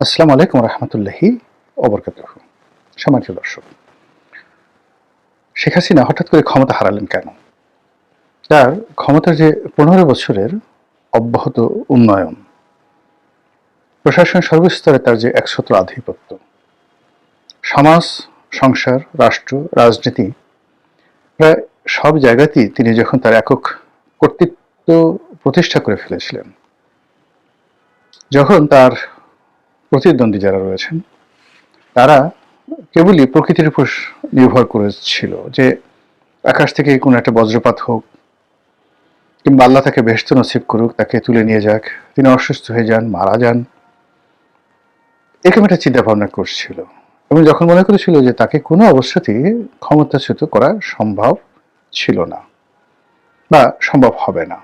আসসালামু আলাইকুম রহমতুল্লাহি অবরকাত সম্মানিত দর্শক, শেখ হাসিনা হঠাৎ করে ক্ষমতা হারালেন কেন? তার ক্ষমতার যে পনেরো বছরের অব্যাহত উন্নয়ন, প্রশাসন সর্বস্তরে তার যে একশত্র আধিপত্য, সমাজ, সংসার, রাষ্ট্র, রাজনীতি, প্রায় সব জায়গাতেই তিনি যখন তার একক কর্তৃত্ব প্রতিষ্ঠা করে ফেলেছিলেন, যখন তার প্রতিদ্বন্দ্বী যারা রয়েছেন, তারা কেবলই প্রকৃতির উপর নির্ভর করেছিল যে আকাশ থেকে কোনো একটা বজ্রপাত হোক কিংবা আল্লাহ তাকে বেহস্ত নসিব করুক, তাকে তুলে নিয়ে যাক, তিনি অসুস্থ হয়ে যান, মারা যান, এরকম একটা চিন্তা ভাবনা করছিল। এবং যখন মনে করেছিল যে তাকে কোনো অবস্থাতেই ক্ষমতাচ্যুত করা সম্ভব ছিল না বা সম্ভব হবে না।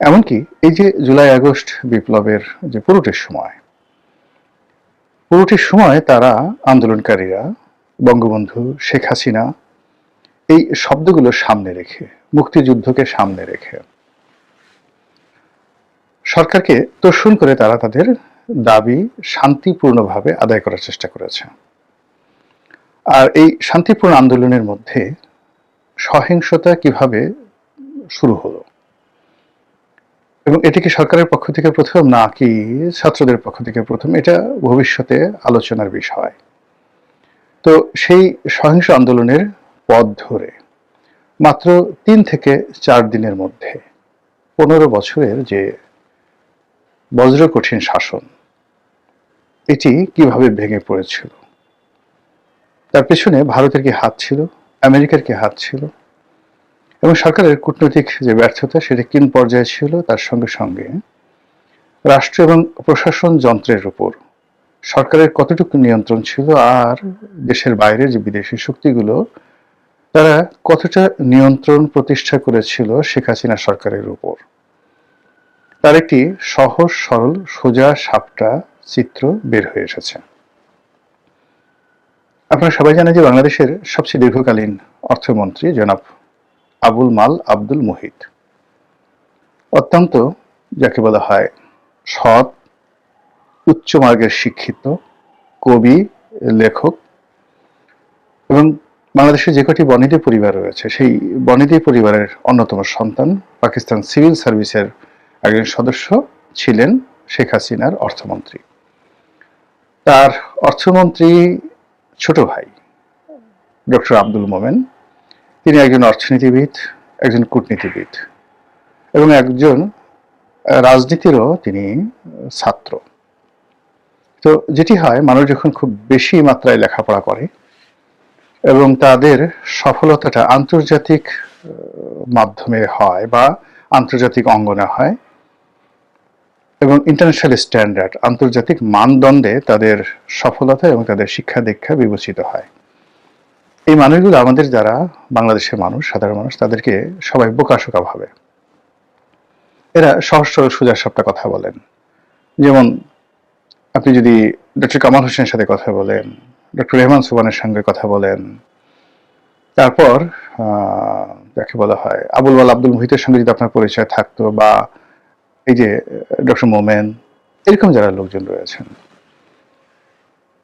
এমনকি এই যে জুলাই আগস্ট বিপ্লবের যে পুরোটির সময় পুরোটির সময় তারা আন্দোলনকারীরা, বঙ্গবন্ধু, শেখ হাসিনা এই শব্দগুলো সামনে রেখে, মুক্তিযুদ্ধকে সামনে রেখে সরকারকে তোষণ করে তারা তাদের দাবি শান্তিপূর্ণভাবে আদায় করার চেষ্টা করেছে। আর এই শান্তিপূর্ণ আন্দোলনের মধ্যে সহিংসতা কীভাবে শুরু হলো? এবং এটি কি সরকারের পক্ষ থেকে প্রথম না কি ছাত্রদের পক্ষ থেকে প্রথম? এটা ভবিষ্যতে আলোচনার বিষয়। তো সেই সহিংস আন্দোলনের পথ ধরে মাত্র তিন থেকে চার দিনের মধ্যে পনেরো বছরের যে বজ্র কঠিন শাসন, এটি কীভাবে ভেঙে পড়েছিল? তার পেছনে ভারতের কি হাত ছিল? আমেরিকার কি হাত ছিল? এবং সরকারের কূটনৈতিক যে ব্যর্থতা সেটা কিন পর্যায়ে ছিল, তার সঙ্গে সঙ্গে রাষ্ট্র এবং প্রশাসন যন্ত্রের উপর সরকারের কতটুকু নিয়ন্ত্রণ ছিল আর দেশের বাইরের যে বিদেশি শক্তিগুলো, তারা কতটা নিয়ন্ত্রণ প্রতিষ্ঠা করেছিল শেখ হাসিনা সরকারের উপর। তার একটি সহজ, সরল, সোজা সাপটা চিত্র বের হয়ে এসেছে। আপনারা সবাই জানেন যে বাংলাদেশের সবচেয়ে দীর্ঘকালীন অর্থমন্ত্রী জনাব আবুল মাল আব্দুল মুহিত। অত্যন্ত যাকে বলা হয় সৎ, উচ্চ মার্গের শিক্ষিত, কবি, লেখক এবং বাংলাদেশে যে কটি বনিদি পরিবার রয়েছে, সেই বনিদি পরিবারের অন্যতম সন্তান পাকিস্তান সিভিল সার্ভিসের একজন সদস্য ছিলেন শেখ হাসিনার অর্থমন্ত্রী। তার অর্থমন্ত্রী ছোট ভাই, ডক্টর আব্দুল মোমেন। তিনি একজন অর্থনীতিবিদ, একজন কূটনীতিবিদ এবং একজন রাজনীতিরও তিনি ছাত্র। তো যেটি হয়, মানুষ যখন খুব বেশি মাত্রায় লেখাপড়া করে এবং তাদের সফলতাটা আন্তর্জাতিক মাধ্যমে হয় বা আন্তর্জাতিক অঙ্গনে হয় এবং ইন্টারন্যাশনাল স্ট্যান্ডার্ড আন্তর্জাতিক মানদণ্ডে তাদের সফলতা এবং তাদের শিক্ষা দীক্ষা বিবেচিত হয়। এই মানুষগুলো আমাদের যারা বাংলাদেশের মানুষ, সাধারণ মানুষ, তাদেরকে সবাই বোকাশোকা ভাবে। এরা সহজ সরল সোজা সবটা কথা বলেন। যেমন আপনি যদি ডক্টর কামাল হোসেনের সাথে কথা বলেন, ডক্টর রেহমান সুবানের সঙ্গে কথা বলেন, তারপর যাকে বলা হয়, আবুল ওয়াল আব্দুল মুহিতের সঙ্গে যদি আপনার পরিচয় থাকতো বা এই যে, ডক্টর মোমেন, এরকম যারা লোকজন রয়েছেন।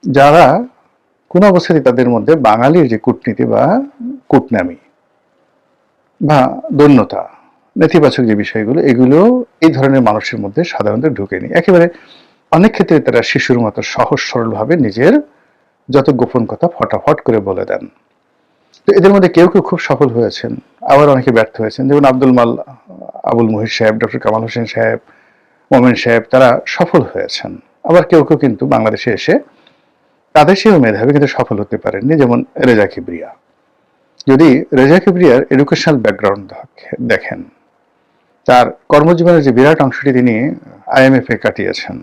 যারা কোনো অবস্থাতেই তাদের মধ্যে বাঙালির যে কূটনীতি বা কূটনামি বা দৈন্যতা, নেতিবাচক যে বিষয়গুলো, এগুলো এই ধরনের মানুষের মধ্যে সাধারণত ঢুকেনি। একেবারে অনেক ক্ষেত্রে তারা শিশুর মতো সহজ সরলভাবে নিজের যত গোপন কথা ফটাফট করে বলে দেন। তো এদের মধ্যে কেউ কেউ খুব সফল হয়েছেন। আবার অনেকে ব্যর্থ হয়েছেন। যেমন আব্দুল মাল, আবুল মহির সাহেব, ডক্টর কামাল হোসেন সাহেব, মোমেন সাহেব, তারা সফল হয়েছেন। আবার কেউ কেউ কিন্তু বাংলাদেশে এসে তাদের সেও মেধাবী কিন্তু সফল হতে পারেননি, যেমন রেজা কিবরিয়া। যদি রেজা কিবরিয়ার এডুকেশনাল ব্যাকগ্রাউন্ড দেখেন, তার কর্মজীবনের যে বিরাট অংশটি তিনি আইএমএফ কাটিয়েছেন,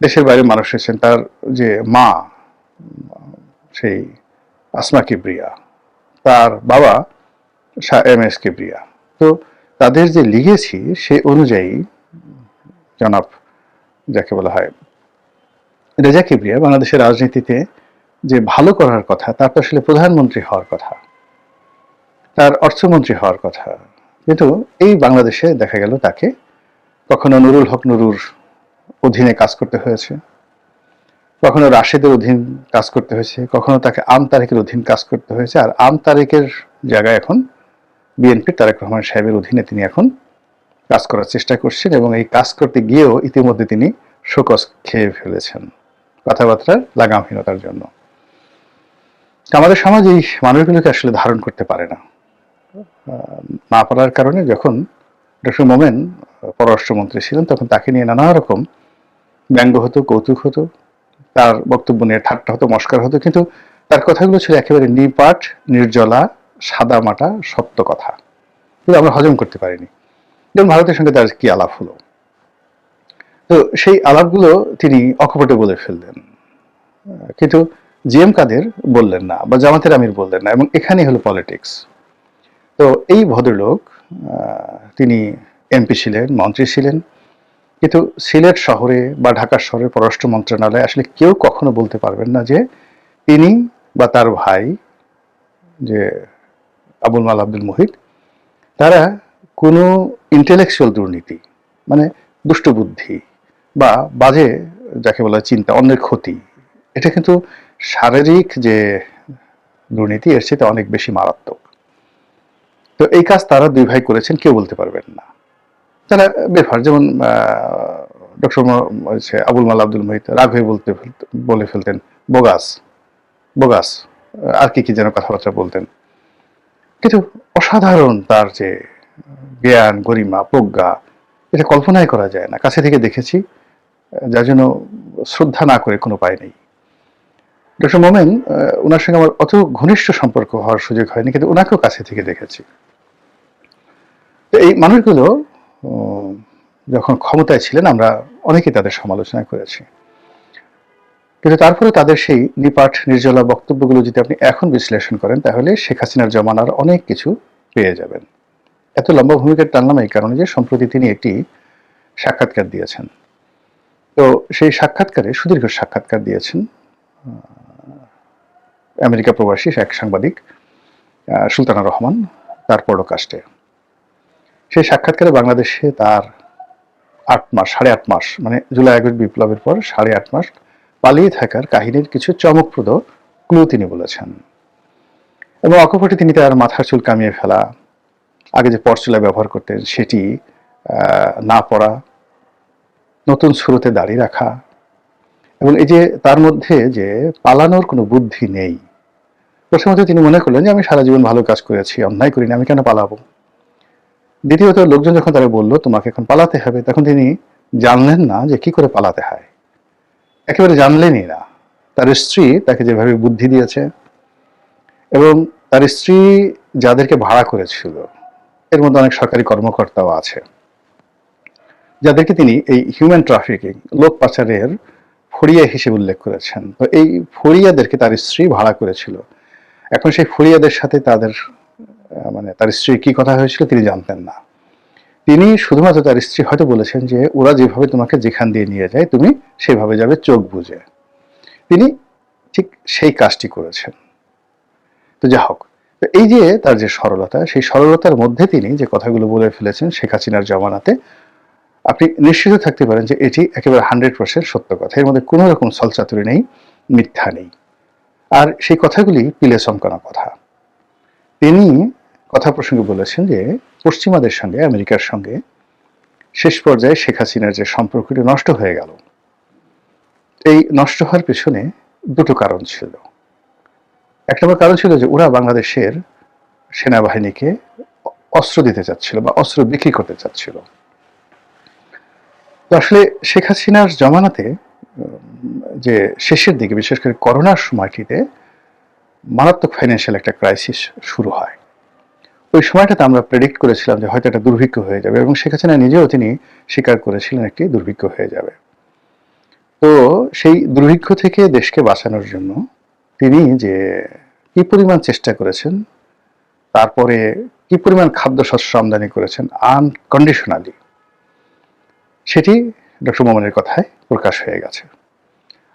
দেশের বাইরে মানুষ এসেছেন তার যে মা, সেই আসমা কিবরিয়া, তার বাবা এম এস কিবরিয়া। তো তাদের যে লিগেছি সে অনুযায়ী জনাব, যাকে বলা হয় রেজা কিবরিয়া বাংলাদেশের রাজনীতিতে যে ভালো করার কথা, তার তো আসলে প্রধানমন্ত্রী হওয়ার কথা, তার অর্থমন্ত্রী হওয়ার কথা, কিন্তু এই বাংলাদেশে দেখা গেল তাকে কখনো নুরুল হক নুরুর অধীনে কাজ করতে হয়েছে, কখনো রাশেদের অধীন কাজ করতে হয়েছে, কখনো তাকে আম তারেকের অধীন কাজ করতে হয়েছে, আর আম তারেকের জায়গায় এখন বিএনপি তারেক রহমান সাহেবের অধীনে তিনি এখন কাজ করার চেষ্টা করছেন এবং এই কাজ করতে গিয়েও ইতিমধ্যে তিনি শোকস খেয়ে ফেলেছেন। কথাবার্তার লাগামহীনতার জন্য। আমাদের সমাজ এই মানুষগুলোকে আসলে ধারণ করতে পারে না। না পারার কারণে যখন ডক্টর মোমেন পররাষ্ট্রমন্ত্রী ছিলেন, তখন তাকে নিয়ে নানা রকম ব্যঙ্গ হতো, কৌতুক হতো, তার বক্তব্য নিয়ে ঠাট্টা হতো, মস্কার হতো, কিন্তু তার কথাগুলো ছিল একেবারে নিপাট, নির্জলা সাদা মাটা সত্য কথা। কিন্তু আমরা হজম করতে পারিনি। যেমন ভারতের সঙ্গে তার কি আলাপ হলো? তো সেই আলাপগুলো তিনি অকপটে বলে ফেললেন। কিন্তু জি এম কাদের বললেন না বা জামাতের আমির বললেন না এবং এখানেই হলো পলিটিক্স। তো এই ভদ্রলোক তিনি এমপি ছিলেন, মন্ত্রী ছিলেন, কিন্তু সিলেট শহরে বা ঢাকা শহরের পররাষ্ট্র মন্ত্রণালয়ে আসলে কেউ কখনো বলতে পারবেন না যে তিনি বা তার ভাই যে আবুল মাল আব্দুল মুহিত, তারা কোনো ইন্টেলেকচুয়াল দুর্নীতি মানে দুষ্টবুদ্ধি বা বাজে যাকে বলা চিন্তা, অন্যের ক্ষতি, এটা কিন্তু শারীরিক যে দুর্নীতি, এর চেয়ে অনেক বেশি মারাত্মক। তো এই কাজ তারা দুই ভাই করেছেন, কেউ বলতে পারবেন না। তারা বেফার, যেমন ডক্টর আবুল মাল আব্দুল মহিত রাগ হয়ে বলতে বলে ফেলতেন, বোগাস বোগাস। আর কি কি যেন কথাবার্তা বলতেন। কিন্তু অসাধারণ তার যে জ্ঞান, গরিমা, প্রজ্ঞা, এটা কল্পনাই করা যায় না। কাছে থেকে দেখেছি যার জন্য শ্রদ্ধা না করে কোনো উপায় নেই। ডক্টর মোমেন ওনার সঙ্গে আমার অত ঘনিষ্ঠ সম্পর্ক হওয়ার সুযোগ হয়নি, কিন্তু ওনাকেও কাছে থেকে দেখেছি। এই মানুষগুলো যখন ক্ষমতায় ছিলেন, আমরা অনেকেই তাদের সমালোচনা করেছি। কিন্তু তারপরে তাদের সেই নিপাঠ নির্জলা বক্তব্যগুলো যদি আপনি এখন বিশ্লেষণ করেন, তাহলে শেখ হাসিনার জমানার অনেক কিছু পেয়ে যাবেন। এত লম্বা ভূমিকা টানলাম এই কারণে যে সম্প্রতি তিনি একটি সাক্ষাৎকার দিয়েছেন। তো সেই সাক্ষাৎকারে, সুদীর্ঘ সাক্ষাৎকার দিয়েছেন আমেরিকা প্রবাসী এক সাংবাদিক সুলতানা রহমান, তার পডকাস্টে। সেই সাক্ষাৎকারে বাংলাদেশে তার আট মাস, সাড়ে আট মাস মানে জুলাই, আগস্ট বিপ্লবের পর সাড়ে আট মাস পালিয়ে থাকার কাহিনীর কিছু চমকপ্রদ ক্লু তিনি বলেছেন। এবং অকপটে তিনি তার মাথার চুল কামিয়ে ফেলা, আগে যে পরচুলা ব্যবহার করতেন সেটি না পড়া নতুন শুরুতে দাঁড়িয়ে রাখা। এবং এই যে তার মধ্যে যে পালানোর কোনো বুদ্ধি নেই। প্রথমত তিনি মনে করলেন যে, আমি সারা জীবন ভালো কাজ করেছি, অন্যায় করিনি, আমি কেন পালাবো? দ্বিতীয়ত, লোকজন যখন তারা বলল, তোমাকে এখন পালাতে হবে, তখন তিনি জানলেন না যে, কি করে পালাতে হয়। একেবারে জানলেনই না। তার স্ত্রী তাকে যেভাবে বুদ্ধি দিয়েছে এবং তার স্ত্রী যাদেরকে ভাড়া করেছিল, এর মধ্যে অনেক সরকারি কর্মকর্তাও আছে। যাদেরকে তিনি এই হিউম্যান ট্রাফিকিং লোক পাচারের ফরিয়া হিসেবে উল্লেখ করেছেন। তো এই ফরিয়াদেরকে তার স্ত্রী ভাড়া করেছিল। এখন সেই ফরিয়াদের সাথে তাদের মানে তার স্ত্রীর কি কথা হয়েছিল তিনি জানতেন না। তিনি শুধুমাত্র তার স্ত্রী হয়তো বলেছেন যে, ওরা যেভাবে তোমাকে যেখান দিয়ে নিয়ে যায়, তুমি সেভাবে যাবে চোখ বুঝে তিনি ঠিক সেই কাজটি করেছেন। তো যা হোক এই যে তার যে সরলতা, সেই সরলতার মধ্যে তিনি যে কথাগুলো বলে ফেলেছেন শেখ হাসিনার জমানাতে আপনি নিশ্চিত থাকতে পারেন যে এটি একেবারে হান্ড্রেড পার্সেন্ট সত্য কথা। এর মধ্যে কোনো রকম ছলচাতুরি নেই, মিথ্যা নেই। আর সেই কথাগুলি পিলে চমকানো কথা। তিনি কথা প্রসঙ্গে বলেছেন যে, পশ্চিমাদের সঙ্গে, আমেরিকার সঙ্গে শেষ পর্যায়ে শেখ হাসিনার যে সম্পর্কটি নষ্ট হয়ে গেল। এই নষ্ট হওয়ার পেছনে দুটো কারণ ছিল। এক নম্বর কারণ ছিল যে ওরা বাংলাদেশের সেনাবাহিনীকে অস্ত্র দিতে চাচ্ছিল বা অস্ত্র বিক্রি করতে চাচ্ছিল। তো আসলে শেখ হাসিনার জমানাতে যে শেষের দিকে, বিশেষ করে করোনার সময়টিতে, মারাত্মক ফাইন্যান্সিয়াল একটা ক্রাইসিস শুরু হয়। ওই সময়টাতে আমরা প্রেডিক্ট করেছিলাম যে হয়তো একটা দুর্ভিক্ষ হয়ে যাবে এবং শেখ হাসিনা নিজেও তিনি স্বীকার করেছিলেন একটি দুর্ভিক্ষ হয়ে যাবে। তো সেই দুর্ভিক্ষ থেকে দেশকে বাঁচানোর জন্য তিনি যে কি পরিমাণ চেষ্টা করেছেন, তারপরে কি পরিমাণ খাদ্যশস্য আমদানি করেছেন আনকন্ডিশনালি সেটি ডক্টর মোমানের কথায় প্রকাশ হয়ে গেছে।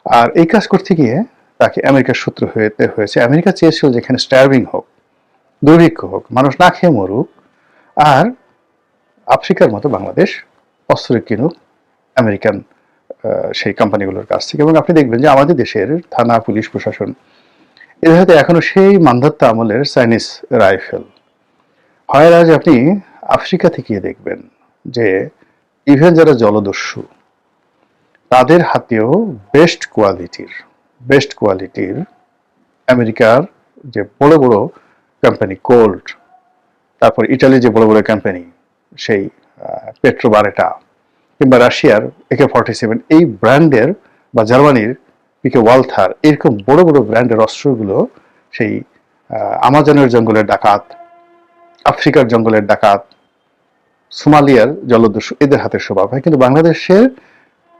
আর এই কাজ করতে গিয়ে তাকে আমেরিকার সূত্র হতে হয়েছে। আমেরিকা চেয়েছিল যেখানে স্টার্ভিং হোক, দুর্ভিক্ষ হোক, মানুষ না খেয়ে মরুক, আর আফ্রিকার মতো বাংলাদেশ অস্ত্র কিনুক আমেরিকান সেই কোম্পানিগুলোর কাছ থেকে। এবং আপনি দেখবেন যে আমাদের দেশের থানা, পুলিশ, প্রশাসন, এদের হাতে এখনও সেই মান্ধাত্য আমলের চাইনিজ রাইফেল হয় আজ আপনি আফ্রিকা থেকে দেখবেন যে ইভেন যারা জলদস্যু, তাদের হাতেও বেস্ট কোয়ালিটির বেস্ট কোয়ালিটির আমেরিকার যে বড় বড় কোম্পানি কোল্ড তারপর ইটালির যে বড় বড় কোম্পানি সেই পেট্রোবারেটা কিংবা রাশিয়ার একে ফর্টি সেভেন এই ব্র্যান্ডের বা জার্মানির পিকে ওয়ালথার এরকম বড় বড় ব্র্যান্ডের অস্ত্রগুলো সেই আমাজনের জঙ্গলের ডাকাত, আফ্রিকার জঙ্গলের ডাকাত সোমালিয়ার জলদস্যু, এদের হাতে স্বভাব হয় কিন্তু বাংলাদেশের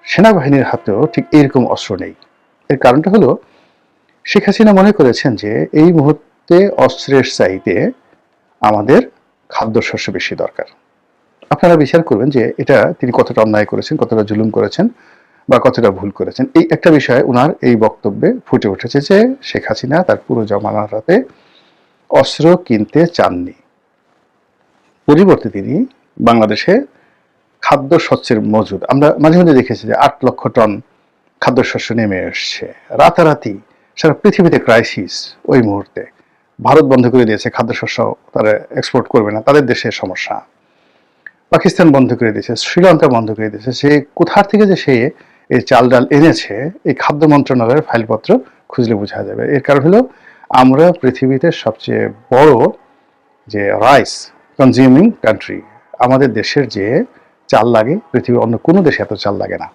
সেনাবাহিনীর হাতেও ঠিক এরকম অস্ত্র নেই। এর কারণটা হলো, শেখ হাসিনা মনে করেছেন যে এই মুহূর্তে অস্ত্রের চাইতে আমাদের খাদ্যশস্য বেশি দরকার। আপনারা বিচার করবেন যে এটা তিনি কতটা অন্যায় করেছেন, কতটা জুলুম করেছেন বা কতটা ভুল করেছেন। এই একটা বিষয়ে ওনার এই বক্তব্যে ফুটে উঠেছে যে শেখ হাসিনা তার পুরো জমানার হাতে অস্ত্র কিনতে চাননি। পরিবর্তে তিনি বাংলাদেশে খাদ্য শস্যের মজুদ। আমরা মাঝে মাঝে দেখেছি যে আট লক্ষ টন খাদ্যশস্য নেমে এসছে। রাতারাতি সারা পৃথিবীতে ক্রাইসিস ওই মুহূর্তে। ভারত বন্ধ করে দিয়েছে খাদ্যশস্য তারা এক্সপোর্ট করবে না, তাদের দেশের সমস্যা। পাকিস্তান বন্ধ করে দিয়েছে, শ্রীলঙ্কা বন্ধ করে দিয়েছে, সে কোথার থেকে যে সে এই চাল ডাল এনেছে, এই খাদ্য মন্ত্রণালয়ের ফাইলপত্র খুঁজলে বোঝা যাবে। এর কারণ হলো আমরা পৃথিবীতে সবচেয়ে বড় যে রাইস কনজিউমিং কান্ট্রি আমাদের দেশের যে চাল লাগে, পৃথিবীর অন্য কোনো দেশে এত চাল লাগে না।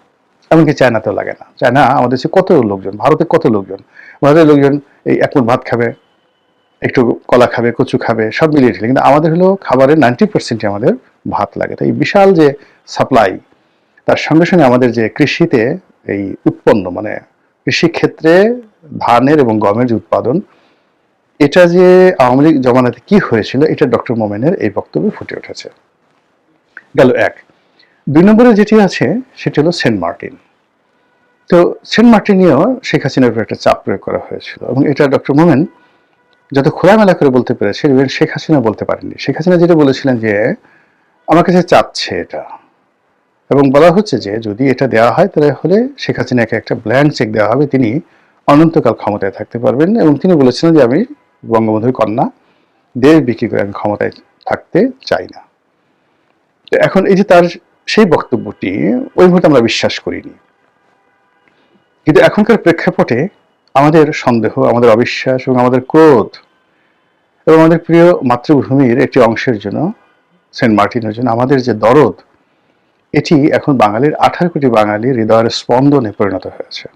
এমনকি চায়নাতেও লাগে না। চায়না আমাদের দেশে কত লোকজন, ভারতে কত লোকজন? ভারতের লোকজন এই এক ভাত খাবে, একটু কলা খাবে, কচু খাবে, সব মিলিয়ে ঢেলে কিন্তু আমাদের হলো খাবারের নাইনটি পার্সেন্টই আমাদের ভাত লাগে। তো এই বিশাল যে সাপ্লাই, তার সঙ্গে সঙ্গে আমাদের যে কৃষিতে এই উৎপন্ন মানে কৃষিক্ষেত্রে ধানের এবং গমের যে উৎপাদন, এটা যে আওয়ামী লীগ জমানাতে কি হয়েছিল, এটা ডক্টর মোমেনের এই বক্তব্যে ফুটে উঠেছে। গেল এক। দুই নম্বরে যেটি আছে, সেটি হলো সেন্ট মার্টিন। তো সেন্ট মার্টিনেও শেখ হাসিনার উপর একটা চাপ প্রয়োগ করা হয়েছিল এবং এটা ডক্টর মোমেন যত খোলামেলা করে বলতে পেরেছে ইভেন শেখ হাসিনা বলতে পারেননি। শেখ হাসিনা যেটা বলেছিলেন যে, আমার কাছে চাচ্ছে এটা। এবং বলা হচ্ছে যে, যদি এটা দেওয়া হয়, তাহলে হলে শেখ হাসিনাকে একটা ব্ল্যাঙ্ক চেক দেওয়া হবে। তিনি অনন্তকাল ক্ষমতায় থাকতে পারবেন। এবং তিনি বলেছিলেন যে, আমি বঙ্গবন্ধুর কন্যা, দেশ বিক্রি করে আমি ক্ষমতায় থাকতে চাই না। এখন এই যে তার সেই বক্তব্যটি, ওই মুহূর্তে আমরা বিশ্বাস করিনি। কিন্তু এখনকার প্রেক্ষাপটে আমাদের সন্দেহ, আমাদের অবিশ্বাস এবং আমাদের ক্রোধ এবং আমাদের প্রিয় মাতৃভূমির একটি অংশের জন্য, সেন্ট মার্টিনের জন্য আমাদের যে দরদ, এটি এখন বাঙালির আঠারো কোটি বাঙালির হৃদয়ের স্পন্দনে পরিণত হয়েছে।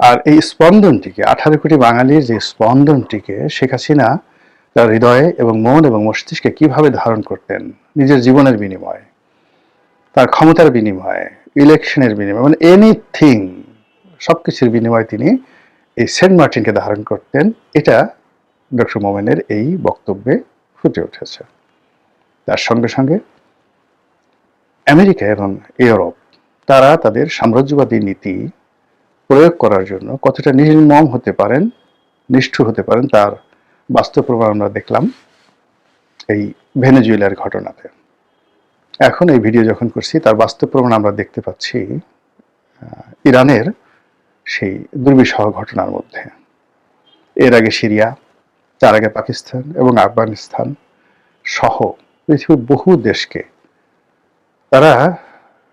আর এই স্পন্দনটিকে, আঠারো কোটি বাঙালির যে স্পন্দনটিকে শেখ হাসিনা তার হৃদয়ে এবং মন এবং মস্তিষ্কে কীভাবে ধারণ করতেন? নিজের জীবনের বিনিময়ে, তার ক্ষমতার বিনিময়ে, ইলেকশনের বিনিময়ে মানে এনিথিং সবকিছুর বিনিময়ে তিনি এই সেন্ট মার্টিনকে ধারণ করতেন। এটা ডক্টর মোমেনের এই বক্তব্যে ফুটে উঠেছে। তার সঙ্গে সঙ্গে আমেরিকা এবং ইউরোপ, তারা তাদের সাম্রাজ্যবাদী নীতি প্রয়োগ করার জন্য কতটা নির্মম হতে পারেন, নিষ্ঠুর হতে পারেন, তার বাস্তব প্রমাণ আমরা দেখলাম এই ভেনেজুয়েলার ঘটনাতে। এখন এই ভিডিও যখন করছি, তার বাস্তব প্রমাণ আমরা দেখতে পাচ্ছি ইরানের সেই দুর্বিষহ ঘটনার মধ্যে। এর আগে সিরিয়া, তার আগে পাকিস্তান এবং আফগানিস্তান সহ পৃথিবীর বহু দেশকে তারা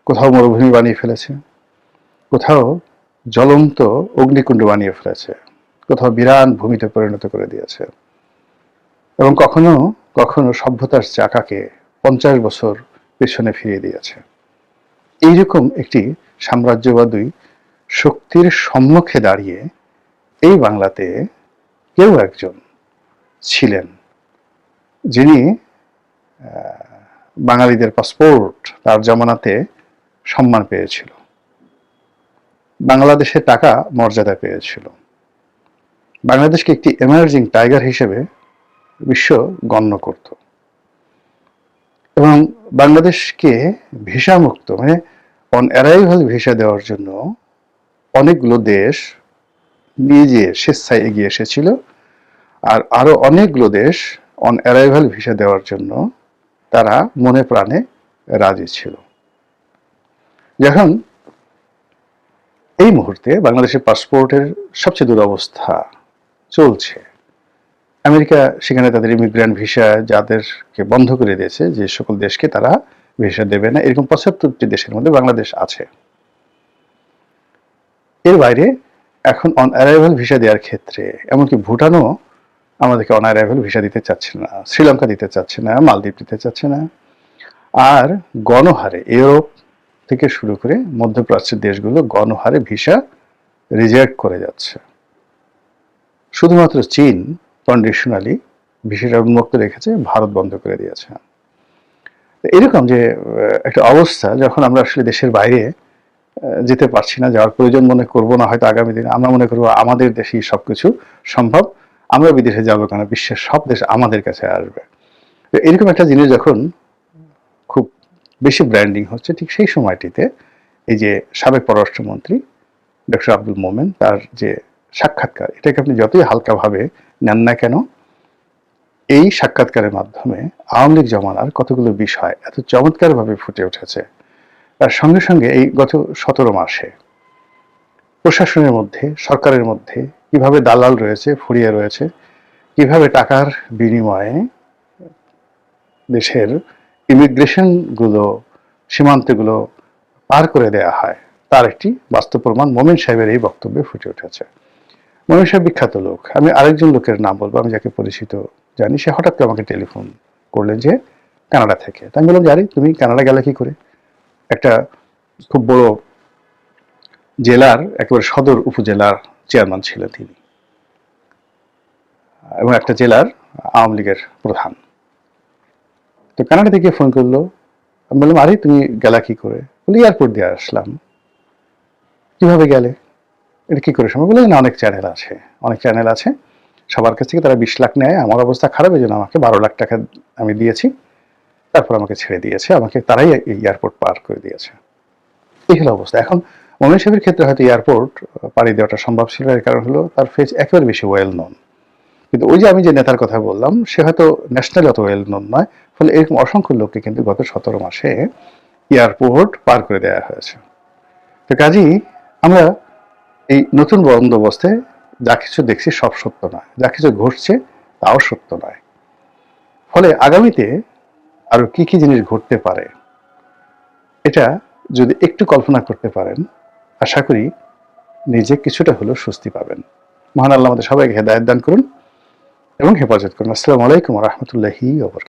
কোথাও মরুভূমি বানিয়ে ফেলেছে, কোথাও জ্বলন্ত অগ্নিকুণ্ড বানিয়ে ফেলেছে, কোথাও বিরান ভূমিতে পরিণত করে দিয়েছে। এবং কখনো কখনো সভ্যতার চাকাকে পঞ্চাশ বছর পেছনে ফিরিয়ে দিয়েছে। এইরকম একটি সাম্রাজ্যবাদী শক্তির সম্মুখে দাঁড়িয়ে এই বাংলাতে কেউ একজন ছিলেন যিনি বাঙালিদের পাসপোর্ট তার জমানাতে সম্মান পেয়েছিল। বাংলাদেশের টাকা মর্যাদা পেয়েছিল। বাংলাদেশকে একটি এমার্জিং টাইগার হিসেবে বিশ্ব গণ্য করত। এবং বাংলাদেশকে ভিসা মুক্ত মানে অন অ্যারাইভাল ভিসা দেওয়ার জন্য অনেকগুলো দেশ নিজে স্বেচ্ছায় এগিয়ে এসেছিল আর আরও অনেকগুলো দেশ অন অ্যারাইভাল ভিসা দেওয়ার জন্য তারা মনে প্রাণে রাজি ছিল। যখন এই মুহূর্তে বাংলাদেশের পাসপোর্টের সবচেয়ে দুরবস্থা চলছে আমেরিকা সেখানে তাদের ইমিগ্রেন্ট ভিসা যাদেরকে বন্ধ করে দিয়েছে, যে সকল দেশকে তারা ভিসা দেবে না, এরকম পঁচাত্তরটি দেশের মধ্যে বাংলাদেশ আছে। এর বাইরে এখন অন অ্যারাইভাল ভিসা দেওয়ার ক্ষেত্রে, এমনকি ভুটানও আমাদেরকে অন অ্যারাইভাল ভিসা দিতে চাচ্ছে না, শ্রীলঙ্কা দিতে চাচ্ছে না, মালদ্বীপ দিতে চাচ্ছে না। আর গণহারে, ইউরোপ থেকে শুরু করে মধ্যপ্রাচ্যের দেশগুলো গণহারে ভিসা রিজেক্ট করে যাচ্ছে। শুধুমাত্র চীন কন্ডিশনালি ভিসাটা উন্মুক্ত রেখেছে, ভারত বন্ধ করে দিয়েছে। এরকম যে একটা অবস্থা যখন আমরা আসলে দেশের বাইরে যেতে পারছি না, যাওয়ার প্রয়োজন মনে করব না, হয়তো আগামী দিনে আমরা মনে করব আমাদের দেশেই সবকিছু সম্ভব, আমরা বিদেশে যাব কেন? বিশ্বের সব দেশ আমাদের কাছে আসবে। তো এরকম একটা জিনিস যখন খুব বেশি ব্র্যান্ডিং হচ্ছে, ঠিক সেই সময়টিতে এই যে সাবেক পররাষ্ট্রমন্ত্রী ডক্টর আব্দুল মোমেন, তার যে সাক্ষাৎকার, এটাকে আপনি যতই হালকাভাবে নেন না কেন? এই সাক্ষাৎকারের মাধ্যমে আওয়ামী লীগ জমানার কতগুলো বিষয় এত চমৎকারভাবে ফুটে উঠেছে। তার সঙ্গে সঙ্গে এই গত সতেরো মাসে প্রশাসনের মধ্যে, সরকারের মধ্যে কীভাবে দালাল রয়েছে, ফুরিয়ে রয়েছে, কীভাবে টাকার বিনিময়ে দেশের ইমিগ্রেশনগুলো, সীমান্তগুলো পার করে দেয়া হয়, তার একটি বাস্তব প্রমাণ মোমেন সাহেবের এই বক্তব্যে ফুটে উঠেছে। সাহেব বিখ্যাত লোক। আমি আরেকজন লোকের নাম বলব, আমি যাকে পরিচিত জানি, সে হঠাৎ করে আমাকে টেলিফোন করলেন যে কানাডা থেকে। তা আমি বললাম জানি তুমি কানাডা গেলে কি করে? একটা খুব বড় জেলার, একেবারে সদর উপজেলার চেয়ারম্যান ছিলেন তিনি। এবং একটা জেলার আওয়ামী লীগের প্রধান। তো কানাডা থেকে ফোন করল। আমি বললাম, আরে, তুমি গেলা কি করে? বলি এয়ারপোর্ট দিয়ে আসলাম। কীভাবে গেলে? এটা কি করে সময় বলে না অনেক চ্যানেল আছে, অনেক চ্যানেল আছে। সবার কাছ থেকে তারা বিশ লাখ নেয়। আমার অবস্থা খারাপ, এই জন্য আমাকে বারো লাখ টাকা আমি দিয়েছি। তারপর আমাকে ছেড়ে দিয়েছে। আমাকে তারাই এয়ারপোর্ট পার করে দিয়েছে। এই হলো অবস্থা। এখন মোমেন সাহেবের ক্ষেত্রে হয়তো এয়ারপোর্ট পাড়ি দেওয়াটা সম্ভব ছিল। এর কারণ হলো তার ফেজ একেবারে বেশি ওয়েল নন কিন্তু ওই যে আমি যে নেতার কথা বললাম, সে হয়তো ন্যাশনাল অত ওয়েল নন নয়। ফলে এরকম অসংখ্য লোককে কিন্তু গত সতেরো মাসে এয়ারপোর্ট পার করে দেওয়া হয়েছে। তো কাজেই আমরা এই নতুন বন্দোবস্তে যা কিছু দেখছি সব সত্য নয়। যা কিছু ঘটছে তাও সত্য নয়। ফলে আগামীতে আরও কি কি জিনিস ঘটতে পারে, এটা যদি একটু কল্পনা করতে পারেন, আশা করি নিজে কিছুটা হলেও স্বস্তি পাবেন। মহান আল্লাহ আমাদের সবাইকে হেদায়ত দান করুন এবং হেফাজত করুন। আসসালামু আলাইকুম রহমতুল্লাহি ওবরকাত